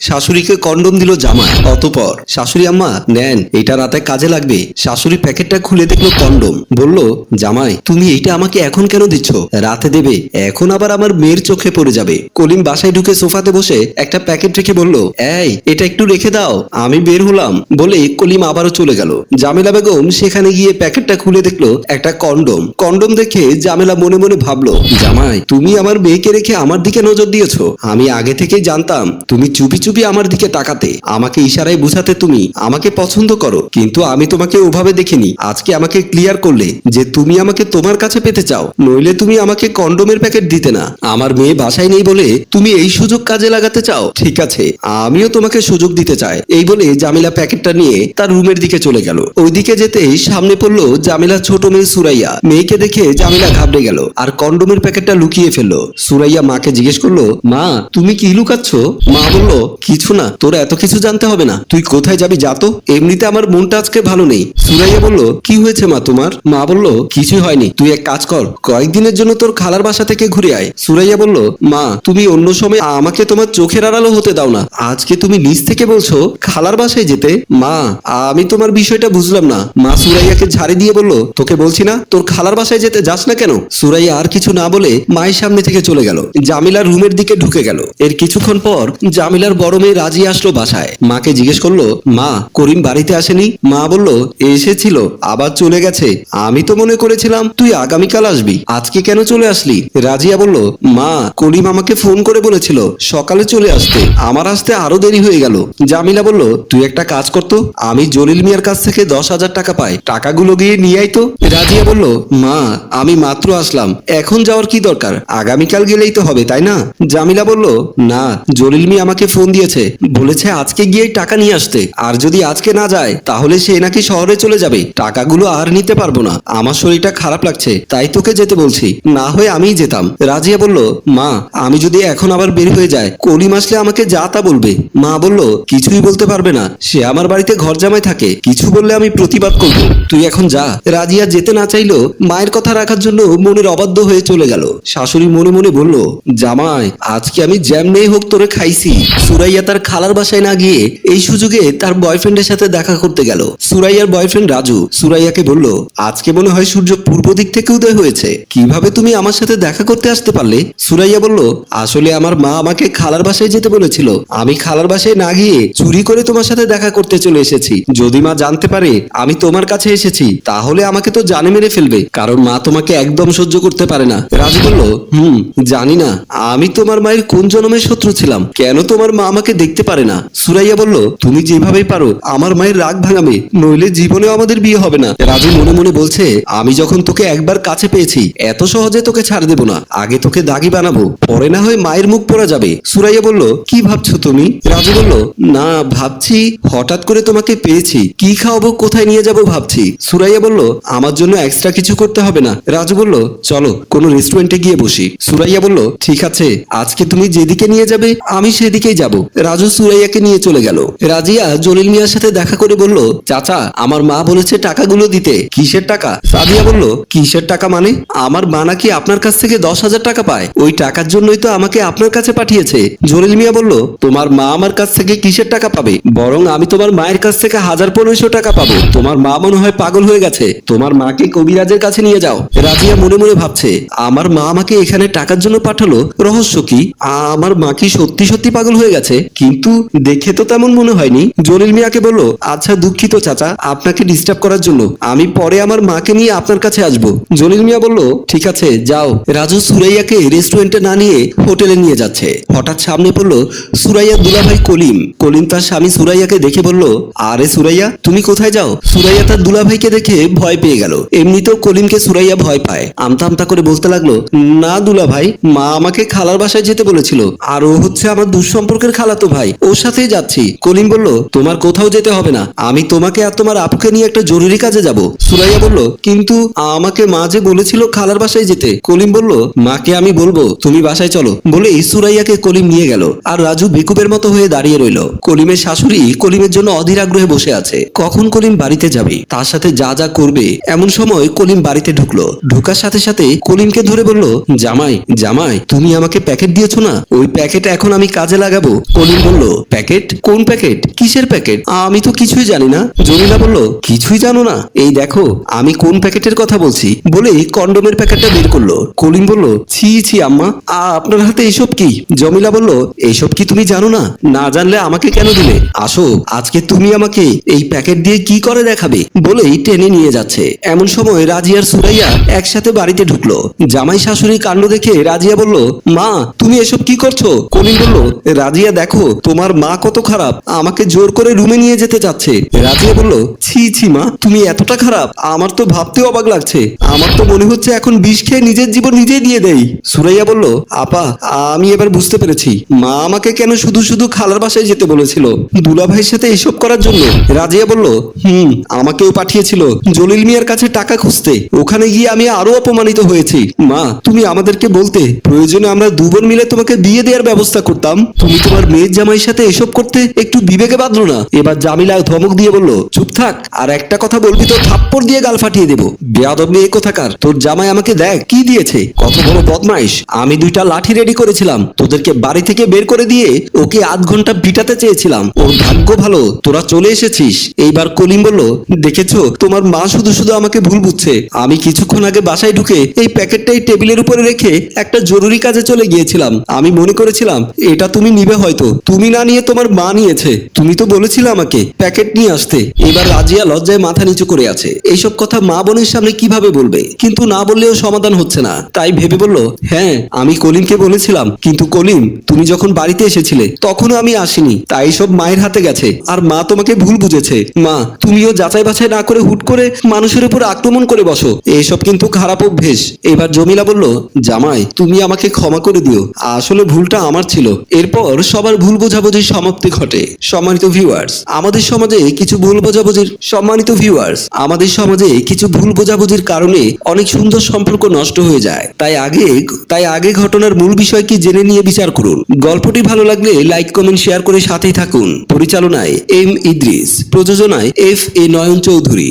শাশুড়িকে কন্ডম দিল জামাই, অতপর, শাশুড়ি আম্মা, নেন এটা রাতে কাজে লাগবে। শাশুড়ি প্যাকেটটা খুলে দেখল কন্ডম। বলল, জামাই, তুমি এইটা আমাকে এখন কেন দিচ্ছ? রাতে দেবে, এখন আবার আমার মেয়ের চোখে পড়ে যাবে। কলিম বাসায় ঢুকে সোফাতে বসে একটা প্যাকেট রেখে বলল, এই, এটা একটু রেখে দাও, আমি বের হলাম। বলে কলিম আবারও চলে গেল। জামেলা বেগম সেখানে গিয়ে প্যাকেটটা খুলে দেখল একটা কন্ডম। কন্ডম দেখে জামেলা মনে মনে ভাবলো, জামাই, তুমি আমার মেয়েকে রেখে আমার দিকে নজর দিয়েছ। আমি আগে থেকেই জানতাম, তুমি চুপি চুপি আমার দিকে তাকাতে, আমাকে ইশারায় বুঝাতে তুমি আমাকে পছন্দ করো, কিন্তু আমি তোমাকে ওভাবে দেখিনি। আজকে আমাকে ক্লিয়ার করলে যে তুমি আমাকে তোমার কাছে পেতে চাও, নইলে তুমি আমাকে কন্ডোমের প্যাকেট দিতে না। আমার মেয়ে বাসায় নেই বলে তুমি এই সুযোগ কাজে লাগাতে চাও? ঠিক আছে, আমিও তোমাকে সুযোগ দিতে চাই। এই বলে জামিলা প্যাকেটটা নিয়ে তার রুমের দিকে চলে গেল। ওইদিকে যেতেই সামনে পড়ল জামিলা ছোট মেয়ে সুরাইয়া। মেয়েকে দেখে জামিলা ঘাবড়ে গেল আর কন্ডোমের প্যাকেটটা লুকিয়ে ফেলল। সুরাইয়া মাকে জিজ্ঞেস করল, মা, তুমি কি লুকাচ্ছ? মা বলল কিছু না, তোর এত কিছু জানতে হবে না। তুই কোথায় যাবি যা তো। এমনিতে আমার মনটা আজকে ভালো নেই। সুরাইয়া বলল, কি হয়েছে মা তোমার? মা বলল, কিছুই হয়নি। তুই এক কাজ কর, কয়েকদিনের জন্য তোর খালার বাসা থেকে ঘুরে আয়। সুরাইয়া বলল, মা, তুমি অন্য সময় আমাকে তোমার চোখের আড়ালো হতে দাও না। আজকে তুমি নিজ থেকে বলছো, খালার বাসায় যেতে। মা, আমি তোমার বিষয়টা বুঝলাম না। মা সুরাইয়াকে ঝাড়ি দিয়ে বলল, তোকে বলছি না, তোর খালার বাসায় যেতে যাস না কেন? সুরাইয়া আর কিছু না বলে মায়ের সামনে থেকে চলে গেল। জামিলার রুমের দিকে ঢুকে গেল। এর কিছুক্ষণ পর জামিলার মেয়ে রাজি আসলো বাসায়। মাকে জিজ্ঞেস করল, মা, করিম বাড়িতে আসেনি? মা বলল, এসেছিল, আবার চলে গেছে। আমি তো মনে করেছিলাম তুই আগামীকাল আসবি। আজকে কেন চলে আসলি? রাজিয়া বলল, মা, করিম আমাকে ফোন করে বলেছিল সকালে চলে আসতে। আমার আসতে আরও দেরি হয়ে গেল। জামিলা বলল, তুই একটা কাজ করতো আমি জলিল মিয়ার কাছ থেকে দশ হাজার টাকা পাই। টাকাগুলো গিয়ে নিয়ে আই তো। রাজিয়া বলল, মা, আমি মাত্র আসলাম। এখন যাওয়ার কি দরকার? আগামীকাল গেলেই তো হবে, তাই না? জামিলা বলল, না, জলিল মিয়া আমাকে ফোন দিয়েছে। বলেছে আজকে গিয়ে টাকা নিয়ে আসতে। আর যদি আজকে না যায়, তাহলে সে নাকি শহরে চলে যাবে। টাকাগুলো আর নিতে পারব না। আমার শরীরটা খারাপ লাগছে, তাই তোকে যেতে বলছি। না হয়ে আমিই যেতাম। রাজিয়া বলল, মা, আমি যদি এখন আবার বের হয়ে যায় কলিম আসলে আমাকে যা তা বলবে। মা বলল, কিছুই বলতে পারবে না। সে আমার বাড়িতে ঘর জামাই থাকে। কিছু বললে আমি প্রতিবাদ করব। তুই এখন যা। রাজিয়া যেতে না চাইলো, মায়ের কথা রাখার জন্য মনের অবাধ্য হয়ে চলে গেল। শাশুড়ি মনে মনে বলল, জামাই, আজকে আমি জ্যামনেই হোক, তোরে খাইছি। সুরাইয়া তার খালার বাসায় না গিয়ে এই সুযোগে তার বয়ফ্রেন্ডের সাথে দেখা করতে গেল। সুরাইয়ার বয়ফ্রেন্ড রাজু। সুরাইয়াকে বলল, আজকে মনে হয় সূর্য পূর্ব দিক থেকে উদয় হয়েছে। কীভাবে তুমি আমার সাথে দেখা করতে আসতে পারলে? সুরাইয়া বলল, আসলে আমার মা আমাকে খালার বাসায় যেতে বলেছিল। আমি খালার বাসায় না গিয়ে চুরি করে তোমার সাথে দেখা করতে চলে এসেছি। যদি মা জানতে পারে আমি তোমার কাছে এসেছি, তাহলে আমাকে তো জানে মেরে ফেলবে, কারণ মা তোমাকে একদম সহ্য করতে পারে না। রাজু বলল, হুম, জানি না। আমি তোমার মায়ের কোন জন্মের শত্রু ছিলাম। কেন তোমার মা আমাকে দেখতে পারে না। সুরাইয়া বলল, তুমি যেভাবেই পারো, আমার মায়ের রাগ ভাঙাবে, নইলে জীবনে আমাদের বিয়ে হবে না। রাজু মনে মনে বলছে, আমি যখন তোকে একবার কাছে পেয়েছি, এত সহজে তোকে ছাড় দেব না। আগে তোকে দাগি বানাবো, পরে না হয় মায়ের মুখ পড়া যাবে। সুরাইয়া বলল, কি ভাবছ তুমি? রাজু বলল, না, ভাবছি, হঠাৎ করে তোমাকে পেয়েছি। কি খাওয়াবো, কোথায় নিয়ে যাব ভাবছি। সুরাইয়া বলল, আমার জন্য এক্সট্রা কিছু করতে হবে না। রাজু বলল, চলো, কোনো রেস্টুরেন্টে গিয়ে বসি। সুরাইয়া বলল, ঠিক আছে, আজকে তুমি যেদিকে নিয়ে যাবে, আমি সেদিকেই যাব। রাজু সুরাইয়াকে নিয়ে চলে গেল। রাজিয়া জলিল মিয়ার সাথে দেখা করে বলল, চাচা, আমার মা বলেছে টাকাগুলো দিতে। কিসের টাকা? সাদিয়া বলল, কিসের টাকা মানে? আমার মা নাকি আপনার কাছ থেকে দশ হাজার টাকা পায়। ওই টাকার জন্যই তো আমাকে আপনার কাছে পাঠিয়েছে। জলিল মিয়া বলল, তোমার মা আমার কাছ থেকে কিসের টাকা পাবে? বরং আমি তোমার মায়ের কাছ থেকে হাজার পনেরোশো টাকা পাবো। তোমার মা মনে হয় পাগল হয়ে গেছে। তোমার মাকে কবিরাজের কাছে নিয়ে যাও। রাজিয়া মনে মনে ভাবছে, আমার মা আমাকে এখানে টাকার জন্য পাঠালো। রহস্য কি? আমার মা কি সত্যি সত্যি পাগল হয়ে গেছে? কিন্তু দেখে তো তেমন মনে হয়নি। জলিল মিয়াকে বলল আচ্ছা দুঃখিত চাচা, আপনাকে ডিস্টার্ব করার জন্য। আমি পরে আমার মাকে নিয়ে আপনার কাছে আসব। জলিল মিয়া বলল, ঠিক আছে, যাও। রাজু সুরাইয়াকে রেস্টুরেন্টে না নিয়ে হোটেলে নিয়ে যাচ্ছে। হঠাৎ সামনে পড়ল সুরাইয়ার দুলাভাই কলিম। কলিম তার স্বামী সুরাইয়াকে দেখে বলল, আরে সুরাইয়া, তুমি কোথায় যাও? সুরাইয়া তার দুলাভাইকে দেখে ভয় পেয়ে গেল। এমনিতেও কলিমকে সুরাইয়া ভয় পায়। আমতা আমতা করে বলতে লাগল, না দুলাভাই, মা আমাকে খালার বাসায় যেতে বলেছিল। আর ও হচ্ছে আমার দুঃসম্পর্কের খালাতো ভাই, ওর সাথেই যাচ্ছি। কলিম বলল, তোমার কোথাও যেতে হবে না। আমি তোমাকে আর তোমার আপুকে নিয়ে একটা জরুরি কাজে যাব। সুরাইয়া বলল, কিন্তু আমাকে মা যে বলেছিল খালার বাসায় যেতে। কলিম বলল, মাকে আমি বলব, তুমি বাসায় চলো। বলে সুরাইয়াকে কলিম নিয়ে গেল আর রাজু বেকুবের মতো হয়ে দাঁড়িয়ে রইল। কলিমের শাশুড়ি কলিমের জন্য অধীর আগ্রহে বসে আছে। কখন কলিম বাড়িতে যাবে? তার সাথে যা যা করবে। এমন সময় কলিম বাড়িতে ঢুকলো। ঢোকার সাথে সাথে কলিমকে ধরে বলল, জামাই জামাই, তুমি আমাকে প্যাকেট দিয়েছ না? ওই প্যাকেট এখন আমি কাজে লাগাবো। কলিম বলল, প্যাকেট? কোন প্যাকেট? কিসের প্যাকেট? আমি তো কিছুই জানি না। জমিলা বলল, কিছুই জানো না। এই দেখো, আমি কোন প্যাকেটের কথা বলছি? বলেই কন্ডোমের প্যাকেটটা বের করল। কলিম বলল, ছি ছি, আম্মা। আপনার হাতে এসব কি? জমিলা বলল এইসব কি তুমি জানো না? না জানলে আমাকে কেন দিলে? আসো, আজকে তুমি আমাকে এই প্যাকেট দিয়ে কি করে দেখাবে? বলেই টেনে নিয়ে যাচ্ছে। এমন সময় রাজিয়ার সুরাইয়া একসাথে বাড়িতে ঢুকলো। জামাই শাশুড়ি কাণ্ড দেখে রাজিয়া বলল, মা, তুমি এসব কি করছ? কলিম বলল, রাজিয়া দেখো, তোমার মা কত খারাপ। আমাকে জোর করে রুমে নিয়ে যেতে চাচ্ছে রাজিয়া বলল, ছি ছি মা, তুমি এতটা খারাপ। আমার তো ভাবতেও অবাক লাগছে। আমার তো মনে হচ্ছে এখন বিষ খেয়ে নিজের জীবন নিজেই দিয়ে দেই। সুরাইয়া বলল, আপা, আমি এবার বুঝতে পেরেছি। মা আমাকে কেন শুধু শুধু খালার বাসায় যেতে বলেছিল? দুলা ভাইয়ের সাথে এসব করার জন্য। রাজিয়া বলল, হুম, আমাকেও পাঠিয়েছিল। জলিল মিয়ার কাছে টাকা খুঁজতে। ওখানে গিয়ে আমি আরও অপমানিত হয়েছি। মা, তুমি আমাদেরকে বলতে, প্রয়োজনে আমরা দুবোন মিলে তোমাকে বিয়ে দেওয়ার ব্যবস্থা করতাম। তুমি তোমার মেয়ের জামাইয়ের সাথে এসব করতে একটু বিবেকে বাঁধলো না। এবার জামিলা ধমক দিয়ে বলল, চুপ থাক, আর একটা কথা বলবি তো থাপ্পড় দিয়ে গাল ফাটিয়ে দেবো। বেয়াদব মেয়ে কোথাকার? তোর জামাই আমাকে দেখ, কি দিয়েছে? কত বড় বদমাইশ। আমি দুইটা লাঠি রেডি করেছিলাম। তোদেরকে বাড়ি থেকে বের করে দিয়ে ওকে আধ ঘণ্টা পিটাতে চেয়েছিলাম। ওর ভাগ্য ভালো, তোরা চলে এসেছিস। এইবার কলিম বলল, দেখেছ, তোমার মা শুধু শুধু আমাকে ভুল বুঝছে। আমি কিছুক্ষণ আগে বাসায় ঢুকে এই প্যাকেটটাই টেবিলের উপরে রেখে একটা জরুরি কাজে চলে গিয়েছিলাম। আমি মনে করেছিলাম, এটা তুমি নিবে হয়তো। তুমি না নিয়ে তোমার মা নিয়েছে। তুমি তো বলেছিলে আমাকে প্যাকেট নিয়ে আসতে। এবার রাজিয়া লজ্জায় মাথা নিচু করে আছে। এইসব কথা মা বোনের সামনে কীভাবে বলবে? কিন্তু না বললেও সমাধান হচ্ছে না। তাই ভেবে বলল হ্যাঁ আমি কলিমকে বলেছিলাম। কিন্তু কলিম তুমি যখন বাড়িতে এসেছিলে, তখনও আমি আসিনি। তাই সব মায়ের হাতে গেছে। আর মা তোমাকে ভুল বুঝেছে। মা, তুমিও যাচাই বাছাই না করে হুট করে মানুষের উপর আক্রমণ করে বসো। এইসব কিন্তু খারাপ অভ্যেস। এবার জমিলা বলল, জামাই, তুমি আমাকে ক্ষমা করে দিও। আসলে ভুলটা আমার ছিল। এরপর সবার ভুল বোঝাবুঝির সমাপ্তি ঘটে। সম্মানিত ভিউয়ার্স আমাদের সমাজে কিছু ভুল বোঝাবুঝির সম্মানিত ভিউয়ার্স আমাদের সমাজে কিছু ভুল বোঝাবুঝির কারণে অনেক সুন্দর সম্পর্ক নষ্ট হয়ে যায়। তাই আগে তাই আগে ঘটনার মূল বিষয় কি জেনে নিয়ে বিচার করুন। গল্পটি ভালো লাগলে লাইক কমেন্ট শেয়ার করে সাথেই থাকুন। পরিচালনায় এম ইদ্রিস, প্রযোজনায় এফ এ নয়ন চৌধুরী।